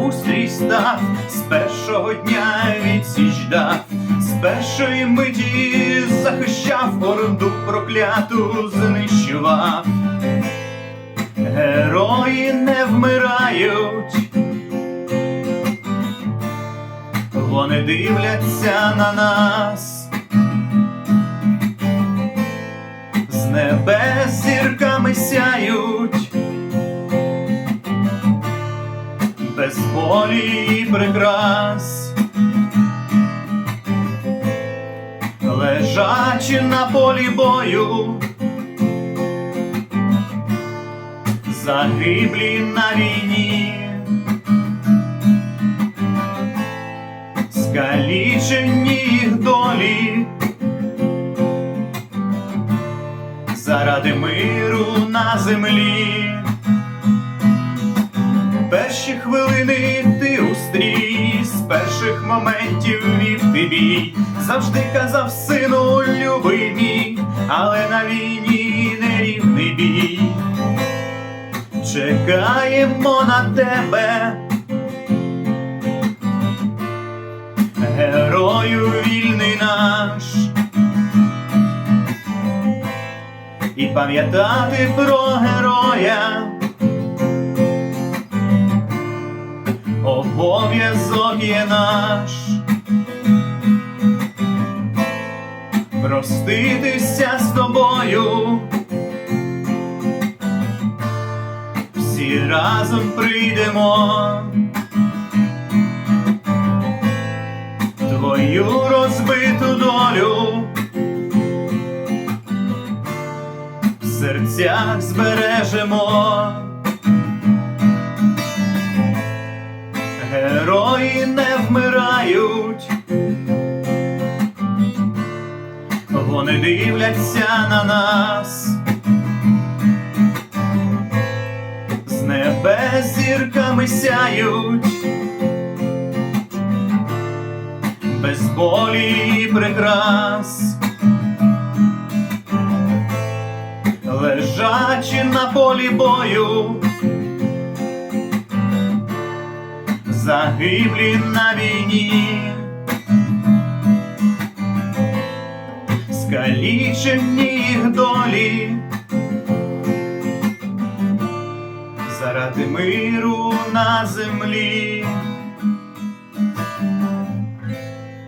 устрій став, з першого дня відсіч дав, з першої миті захищав орду прокляту, знищував. Герої не вмирають, вони дивляться на нас. З небес зірками сяють, без волі і прикрас, лежачи на полі бою, загиблі на війні, скалічені їх долі. заради миру на землі. Перші хвилини ти устрій, з перших моментів вів ти бій, завжди казав сину, любий але на війні нерівний бій. Чекаємо на тебе, герою вільний наш. і пам'ятати про героя. Обов'язок є наш, проститися з тобою, всі разом прийдемо. Твою розбиту долю в серцях збережемо. Не вмирають, вони дивляться на нас, з небес зірками сяють, без болі і прикрас. лежачи на полі бою, загиблі на війні, скалічені їх долі, заради миру на землі.